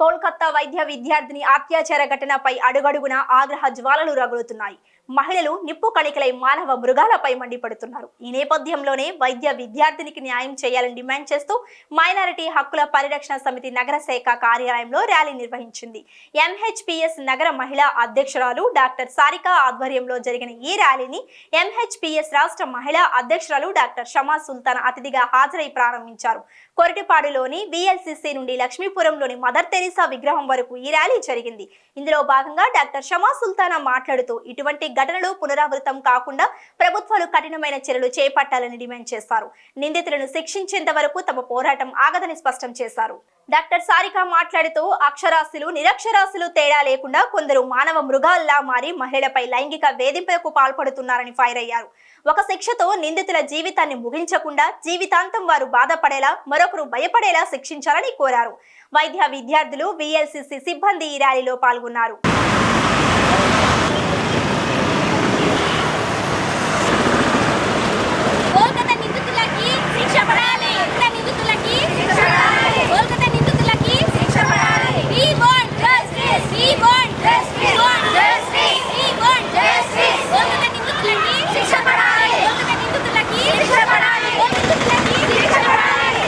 కోల్కతా వైద్య విద్యార్థిని అత్యాచార ఘటనపై అడుగడుగున ఆగ్రహ జ్వాలలు రగులుతున్నాయి. మహిళలు నిప్పు కణికలై మానవ మృగాలపై మండిపడుతున్నారు. ఈ నేపథ్యంలోనే వైద్య విద్యార్థినికి న్యాయం చేయాలని డిమాండ్ చేస్తూ మైనారిటీ హక్కుల పరిరక్షణ సమితి నగర శాఖ కార్యాలయంలో ర్యాలీ నిర్వహించింది. ఎంహెచ్పిఎస్ నగర మహిళా అధ్యక్షురాలు డాక్టర్ సారిక ఆధ్వర్యంలో జరిగిన ఈ ర్యాలీని ఎంహెచ్పిఎస్ రాష్ట్ర మహిళా అధ్యక్షురాలు డాక్టర్ షమా సుల్తాన్ అతిథిగా హాజరై ప్రారంభించారు. కొరటిపాడులోని బిఎల్సిసి నుండి లక్ష్మీపురంలోని మదర్ తెరీసా విగ్రహం వరకు ఈ ర్యాలీ జరిగింది. ఇందులో భాగంగా డాక్టర్ షమా సుల్తానా మాట్లాడుతూ ఇటువంటి ఘటనలు పునరావృతం కాకుండా ప్రభుత్వాలు కఠినమైన చర్యలు చేపట్టాలని డిమాండ్ చేశారు. నిందితులను శిక్షించేంత వరకు తమ పోరాటం ఆగదని స్పష్టం చేశారు. డాక్టర్ సారిక మాట్లాడుతూ అక్షరాస్యులు నిరక్షరాస్యులు తేడా లేకుండా కొందరు మానవ మృగాల్లా మారి మహిళలపై లైంగిక వేధింపులకు పాల్పడుతున్నారని ఫైర్ అయ్యారు. ఒక శిక్షతో నిందితుల జీవితాన్ని ముగించకుండా జీవితాంతం వారు బాధపడేలా మరొకరు భయపడేలా శిక్షించాలని కోరారు. వైద్య విద్యార్థులు విఎల్సిసి సిబ్బంది ఈ ర్యాలీలో పాల్గొన్నారు కోల్కతా నిందితులకి శిక్ష పడాలి కోల్కతా నిందితులకి శిక్ష పడాలి కోల్కతా నిందితులకి శిక్ష పడాలి we want justice we want justice want justice we want justice Kolkata నిందితులకి శిక్ష పడాలి కోల్కతా నిందితులకి శిక్ష పడాలి కోల్కతా నిందితులకి శిక్ష పడాలి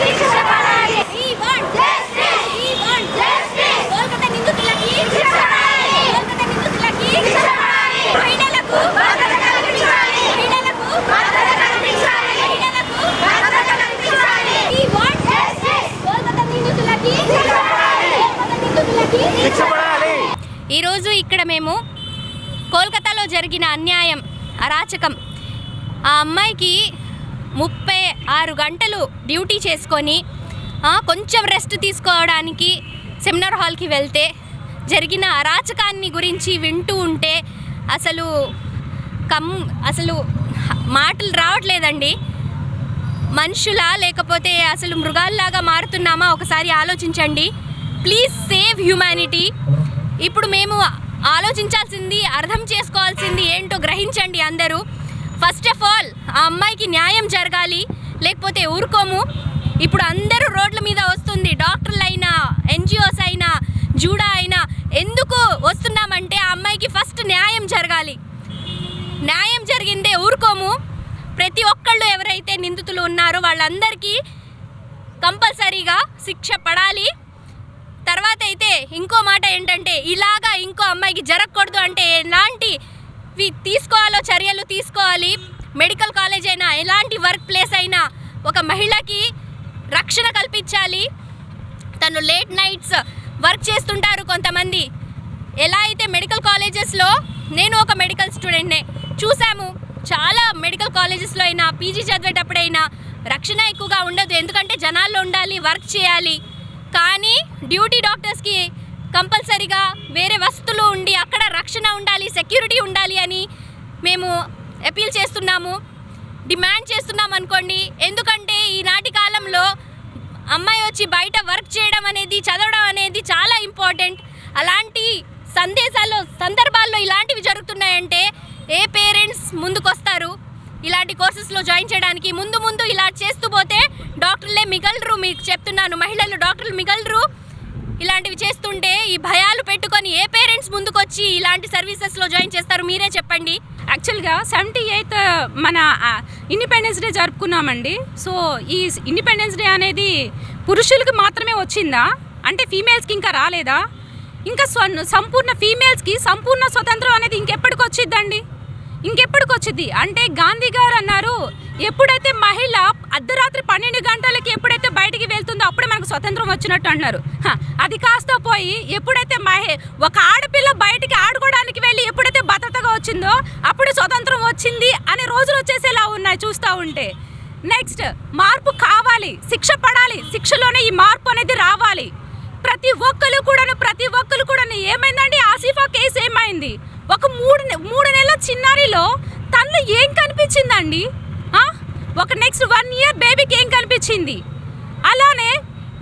శిక్ష పడాలి we want justice we want justice Kolkata నిందితులకి శిక్ష పడాలి కోల్కతా నిందితులకి శిక్ష పడాలి మహిళలకు భద్రత కల్పించాలి మహిళలకు భద్రత కల్పించాలి మహిళలకు భద్రత కల్పించాలి వి వాంట్ జస్టిస్ కోల్కతా నిందితులకి శిక్ష పడాలి కోల్కతా నిందితులకి శిక్ష పడాలి ఈరోజు ఇక్కడ మేము కోల్కతాలో జరిగిన అన్యాయం అరాచకం. ఆ అమ్మాయికి ముప్పై ఆరు గంటలు డ్యూటీ చేసుకొని కొంచెం రెస్ట్ తీసుకోవడానికి సెమినార్ హాల్కి వెళ్తే జరిగిన అరాచకాన్ని గురించి వింటూ ఉంటే అసలు కమ్ అసలు మాటలు రావట్లేదండి. మనుషులా లేకపోతే అసలు మృగాల్లాగా మారుతున్నామా? ఒకసారి ఆలోచించండి. ప్లీజ్ సేవ్ హ్యుమానిటీ ఇప్పుడు మేము ఆలోచించాల్సింది అర్థం చేసుకోవాల్సింది ఏంటో గ్రహించండి అందరూ. ఫస్ట్ ఆఫ్ ఆల్ ఆ అమ్మాయికి న్యాయం జరగాలి లేకపోతే ఊరుకోము. ఇప్పుడు అందరూ రోడ్ల మీద వస్తుంది డాక్టర్లు అయినా ఎన్జిఓస్ అయినా జూడా అయినా ఎందుకు వస్తున్నామంటే ఆ అమ్మాయికి ఫస్ట్ న్యాయం జరగాలి. న్యాయం జరిగిందే ఊరుకోము. ప్రతి ఒక్కళ్ళు ఎవరైతే నిందితులు ఉన్నారో వాళ్ళందరికీ కంపల్సరీగా శిక్ష పడాలి. ఇంకో మాట ఏంటంటే ఇలాగా ఇంకో అమ్మాయికి జరగకూడదు అంటే ఎలాంటి తీసుకోవాలో చర్యలు తీసుకోవాలి. మెడికల్ కాలేజ్ అయినా ఎలాంటి వర్క్ ప్లేస్ అయినా ఒక మహిళకి రక్షణ కల్పించాలి. తను లేట్ నైట్స్ వర్క్ చేస్తుంటారు కొంతమంది. ఎలా అయితే మెడికల్ కాలేజెస్లో నేను ఒక మెడికల్ స్టూడెంట్నే చూసాము చాలా మెడికల్ కాలేజెస్లో అయినా పీజీ చదివేటప్పుడైనా రక్షణ ఎక్కువగా ఉండదు. ఎందుకంటే జనాల్లో ఉండాలి వర్క్ చేయాలి. కానీ డ్యూటీ డాక్టర్స్కి కంపల్సరీగా వేరే వసతులు ఉండి అక్కడ రక్షణ ఉండాలి సెక్యూరిటీ ఉండాలి అని మేము అపీల్ చేస్తున్నాము. డిమాండ్ చేస్తున్నాం అనుకోండి. ఎందుకంటే ఈనాటి కాలంలో అమ్మాయి వచ్చి బయట వర్క్ చేయడం అనేది చదవడం అనేది చాలా ఇంపార్టెంట్. అలాంటి సందేశాల్లో సందర్భాల్లో ఇలాంటివి జరుగుతున్నాయంటే ఏ పేరెంట్స్ ముందుకొస్తారు? ఇలాంటి కోర్సెస్లో జాయిన్ చేయడానికి ముందు ముందు ఇలా చేస్తూ పోతే డాక్టర్లే మిగలరు మీకు చెప్తున్నాను. మహిళలు డాక్టర్లు మిగలరు. ఇలాంటివి చేస్తుంటే భయాలు పెట్టుకొని ఏ పేరెంట్స్ ముందుకొచ్చి ఇలాంటి సర్వీసెస్లో జాయిన్ చేస్తారు? మీరే చెప్పండి. యాక్చువల్గా సెవెంటీ ఎయిత్ మన ఇండిపెండెన్స్ డే జరుపుకున్నామండి. సో ఈ ఇండిపెండెన్స్ డే అనేది పురుషులకి మాత్రమే వచ్చిందా? అంటే ఫీమేల్స్కి ఇంకా రాలేదా? ఇంకా సంపూర్ణ ఫీమేల్స్కి సంపూర్ణ స్వతంత్రం అనేది ఇంకెప్పటికి వచ్చిద్దండి? ఇంకెప్పటికి వచ్చింది అంటే గాంధీ గారు అన్నారు ఎప్పుడైతే మహిళ అర్ధరాత్రి పన్నెండు గంటలకి ఎప్పుడైతే బయటికి వెళ్తుందో అప్పుడే మనకు స్వతంత్రం వచ్చినట్టు అన్నారు అది కాస్త పోయి ఎప్పుడైతే మహి ఒక ఆడపిల్ల బయటికి ఆడుకోవడానికి వెళ్ళి ఎప్పుడైతే భద్రతగా వచ్చిందో అప్పుడు స్వతంత్రం వచ్చింది అనే రోజులు వచ్చేసేలా ఉన్నాయి చూస్తూ ఉంటే. నెక్స్ట్ మార్పు కావాలి శిక్ష పడాలి శిక్షలోనే ఈ మార్పు అనేది రావాలి. ప్రతి ఒక్కరు కూడాను ప్రతి ఒక్కరు కూడాను ఏమైంది? ఒక మూడు మూడు నెలల చిన్నారిలో తనలో ఏం కనిపించిందండి? ఒక నెక్స్ట్ వన్ ఇయర్ బేబీకి ఏం కనిపించింది? అలానే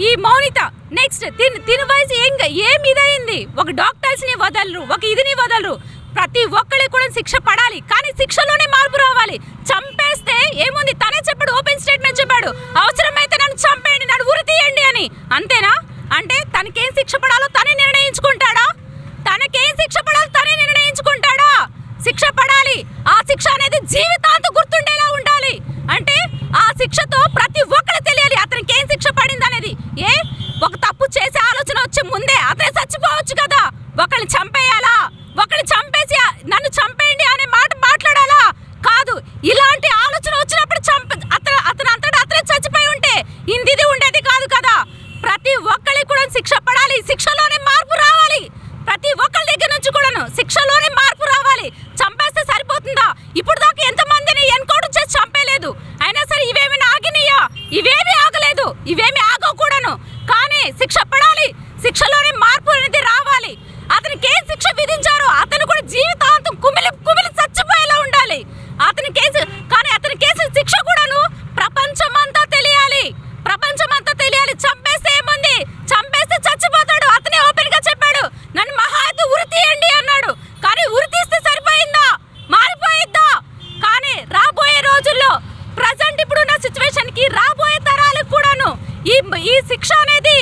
ఈ మౌనిత నెక్స్ట్ తిని తిని వయసు ఏం ఏం ఇదైంది ఒక డాక్టర్స్ని వదలరు ఒక ఇదిని వదలరు. ప్రతి ఒక్కరికి కూడా శిక్ష పడాలి కానీ శిక్షలోనే మార్పు రావాలి. చంపేస్తే ఏముంది? తనే చెప్పాడు ఓపెన్ స్టేట్మెంట్ చెప్పాడు. అవసరమైతే నన్ను చంపేయండి నన్ను ఉరి తీయండి అని. అంతేనా? అంటే తనకేం శిక్ష పడాలో తనే శిక్షలోనే మార్పు రావాలి. ప్రతి ఒక్కరి దగ్గర నుంచి కూడాను శిక్షలోనే మార్పు రావాలి. చంపేస్తే సరిపోతుందా? ఇప్పుడు దాకా ఎంతమందిని ఎన్కౌంటర్ చేసి చంపేలేదు. అయినా సరే ఇవేమి ఆగినాయా ఇవేమి ఆగలేదు. ఇవేమి ఈ శిక్ష అనేది